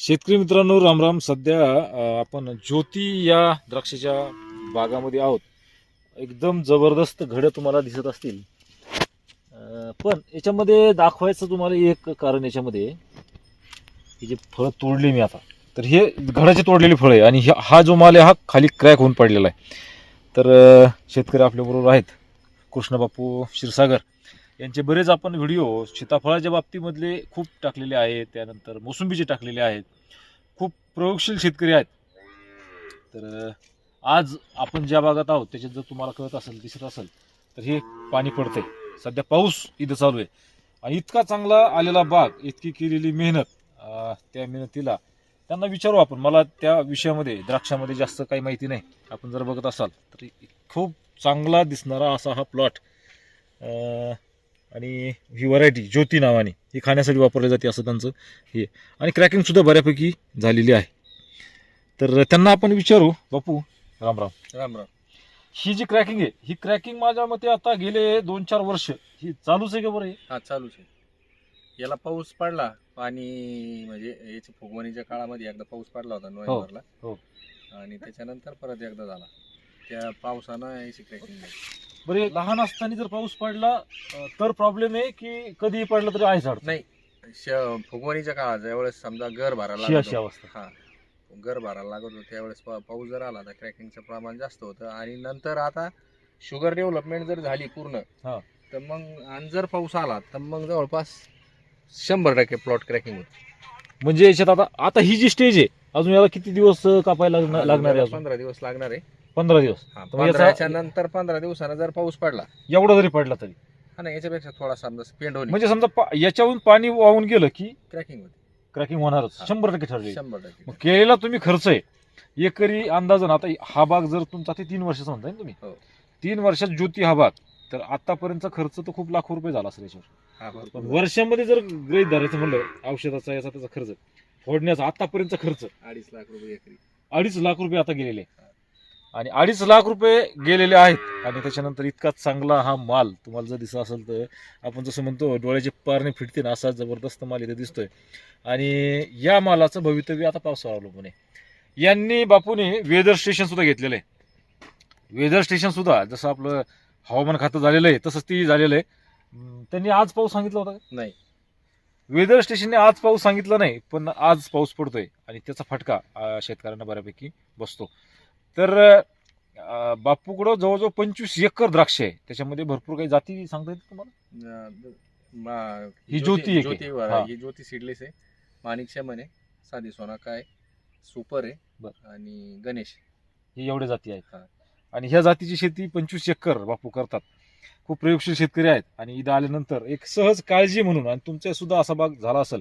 शेतकरी मित्रांनो रामराम सध्या आपण ज्योती या द्राक्षाच्या बागामध्ये आहोत. एकदम जबरदस्त घडं तुम्हाला दिसत असतील. पण याच्यामध्ये दाखवायचं तुम्हाला एक कारण याच्यामध्ये हे जे फळं तोडली मी आता. तर हे घडाचे तोडलेली फळं आहे आणि हा जो माल आहे हा खाली क्रॅक होऊन पडलेला आहे. तर शेतकरी आपल्याबरोबर आहेत. कृष्णबापू क्षीरसागर. यांचे बरेच आपण व्हिडिओ सीताफळाच्या बाबतीमधले खूप टाकलेले आहेत त्यानंतर मोसंबीचे टाकलेले आहेत. खूप प्रयोगशील शेतकरी आहेत. तर आज आपण ज्या भागात आहोत त्याच्यात जर तुम्हाला कळत असेल दिसत असेल तर हे पाणी पडतंय. सध्या पाऊस इथं चालू आहे. आणि इतका चांगला आलेला बाग इतकी केलेली मेहनत त्या मेहनतीला त्यांना विचारू आपण. मला त्या विषयामध्ये द्राक्षामध्ये जास्त काही माहिती नाही. आपण जर बघत असाल तर खूप चांगला दिसणारा असा हा प्लॉट आणि ही व्हरायटी ज्योती नावाने ही खाण्यासाठी वापरली जाते असं त्यांचं हे. आणि क्रॅकिंग सुद्धा बऱ्यापैकी झालेली आहे. तर त्यांना आपण विचारू बापू राम राम राम राम ही जी क्रॅकिंग आहे ही क्रॅकिंग माझ्या मते आता गेले दोन चार वर्ष. ही चालूच आहे का बरं हे? हा चालूच आहे. याला पाऊस पडला पाणी म्हणजे याच्या फुगवणीच्या काळामध्ये एकदा पाऊस पडला होता नोव्हेंबरला. हो. आणि त्याच्यानंतर परत एकदा झाला. त्या पावसानं याची क्रॅकिंग झाली. बरं लहान असताना जर पाऊस पडला तर प्रॉब्लेम आहे की कधीही पडला तरी आहे झाड. नाही श- फुगवणीच्या काळात ज्यावेळेस समजा घर भरायला लागत अशी होतं- अवस्था. हा घर भरायला लागत होतं त्यावेळेस पा- पाऊस जर आला तर क्रॅकिंगचं प्रमाण जास्त होतं. आणि नंतर आता शुगर डेव्हलपमेंट जर झाली पूर्ण हा. तर मग आणि जर पाऊस आला तर मग जवळपास शंभर टक्के प्लॉट क्रॅकिंग होतं. म्हणजे याच्यात आता आता ही जी स्टेज आहे अजून याला किती दिवस अं, कापायला लागणार लागणार आहे अजून? पंधरा दिवस लागणार आहे. पंधरा दिवस. हा, तर मग याचा- पंधराच्या नंतर पंधरा दिवसानं जर पाऊस पडला. एवढा जरी पडला तरी. हा ना याच्यापेक्षा थोडा समजा पेंड होईल म्हणजे समजा पा- याच्याहून पाणी वाहून गेलं की क्रॅकिंग होते. क्रॅकिंग होणारच. हा. शंभर टक्के ठरले शंभर टक्के मग केलेला तुम्ही खर्च आहे. एकरी अंदाजन आता हा बाग जर तुमचा ते तीन वर्षाचा म्हणताय ना तुम्ही. हो. तीन वर्षात ज्योती हा बाग तर आतापर्यंतचा खर्च तर खूप लाखो रुपये झाला असेल याच्यावर. हा, पण. वर्षामध्ये जर ग्रहित धरायचं म्हणलं औषधाचा याचा त्याचा खर्च फोडण्याचा आतापर्यंतचा खर्च अडीच लाख रुपये एकरी. अडीच लाख रुपये आता गेलेले आहे. आणि अडीच लाख रुपये गेलेले आहेत. आणि त्याच्यानंतर इतका चांगला हा माल तुम्हाला जर दिसत असेल तर आपण जसं म्हणतो डोळ्याचे पारणे फिटते ना असा जबरदस्त माल इथे दिसतोय. आणि या मालाचं भवितव्य आता पावसावर अवलंबून आहे. यांनी बापूने वेदर स्टेशन सुद्धा घेतलेलं आहे. वेदर स्टेशन सुद्धा जसं आपलं हवामान खातं झालेलं आहे तसंच ती झालेलं आहे. त्यांनी आज पाऊस सांगितला होता? नाही. वेदर स्टेशनने आज पाऊस सांगितला नाही पण आज पाऊस पडतोय. आणि त्याचा फटका शेतकऱ्यांना बऱ्यापैकी बसतो. तर बापूकडं जवळजवळ पंचवीस एकर द्राक्ष आहे. त्याच्यामध्ये भरपूर काही जाती सांगता येतील तुम्हाला? ही ज्योती आहे. हा. ज्योती सिडलेस आहे. माणिक शमन आहे. साधी सोना काय सुपर आहे. आणि गणेश हे एवढे जाती आहेत. आणि ह्या जातीची शेती पंचवीस एकर बापू करतात. खूप प्रयोगशील शेतकरी आहेत. आणि इथं आल्यानंतर एक सहज काळजी म्हणून आणि तुमचा सुद्धा असा बाग झाला असेल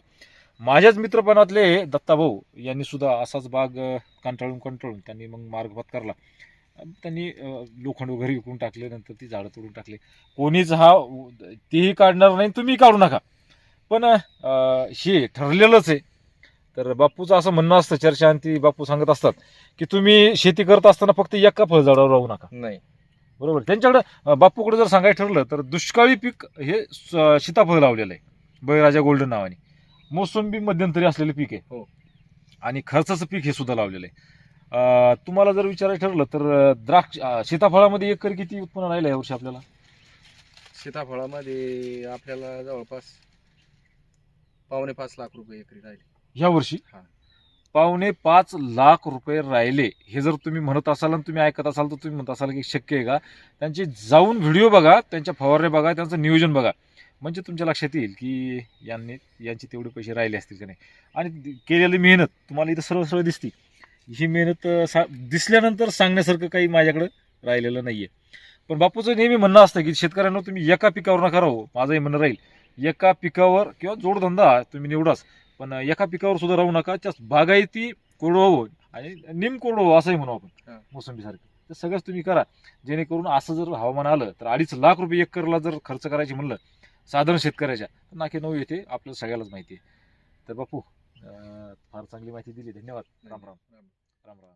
माझ्याच मित्रपणातले दत्ताभाऊ यांनी सुद्धा असाच बाग कंटाळून कंटाळून त्यांनी मग मार्ग पत्करला अं, त्यांनी लोखंड वगैरे विकून टाकले नंतर ती झाडं तोडून टाकले. कोणीच हा तेही काढणार नाही तुम्ही काढू नका. पण हे ठरलेलंच आहे. तर बापूचं असं म्हणणं असतं चर्चा आणि ती बापू सांगत असतात की तुम्ही शेती करत असताना फक्त एका फळझाडावर राहू नका. नाही. बरोबर? त्यांच्याकडे बापूकडे जर सांगायचं ठरलं तर दुष्काळी पीक हे सीताफळ लावलेलं आहे. बळीराजा गोल्डन नावाने. मोसंबी मध्यंतरी असलेलं पीक आहे. हो. आणि खर्चाचं पीक हे सुद्धा लावलेलं आहे. अं, तुम्हाला जर विचारायचं ठरलं तर द्राक्ष अं, सीताफळामध्ये एकर किती उत्पन्न राहिलं यावर्षी आपल्याला? सीताफळामध्ये आपल्याला जवळपास पावणे पाच लाख रुपये एकरी राहिले. ह्या वर्षी? हा. पावणे पाच लाख रुपये राहिले. हे जर तुम्ही म्हणत असाल आणि तुम्ही ऐकत असाल तर तुम्ही म्हणत असाल की शक्य आहे का? त्यांची जाऊन व्हिडिओ बघा त्यांच्या फवारणे बघा त्यांचं नियोजन बघा. म्हणजे तुमच्या लक्षात येईल की यांनी यांचे तेवढे पैसे राहिले असतील का नाही. आणि केलेली मेहनत तुम्हाला इथं सरळ सरळ दिसते. ही मेहनत सा दिसल्यानंतर सांगण्यासारखं काही माझ्याकडं राहिलेलं नाहीये. पण बापूचं नेहमी म्हणणं असतं की शेतकऱ्यांना तुम्ही एका पिकावर नका राहू. माझंही म्हणणं राहील एका पिकावर किंवा जोडधंदा तुम्ही निवडाच पण एका पिकावर सुद्धा राहू नका. त्या बागायती कोरडवावं आणि निम कोरडवावं असंही म्हणू आपण. मोसंबीसारखं. तर सगळंच तुम्ही करा. जेणेकरून असं जर हवामान आलं तर अडीच लाख रुपये एकरला जर खर्च करायचे म्हणलं साधारण शेतकऱ्याच्या. नाके नऊ येते आपल्याला सगळ्यालाच माहिती आहे. तर बापू फार चांगली माहिती दिली. धन्यवाद. राम राम. राम राम.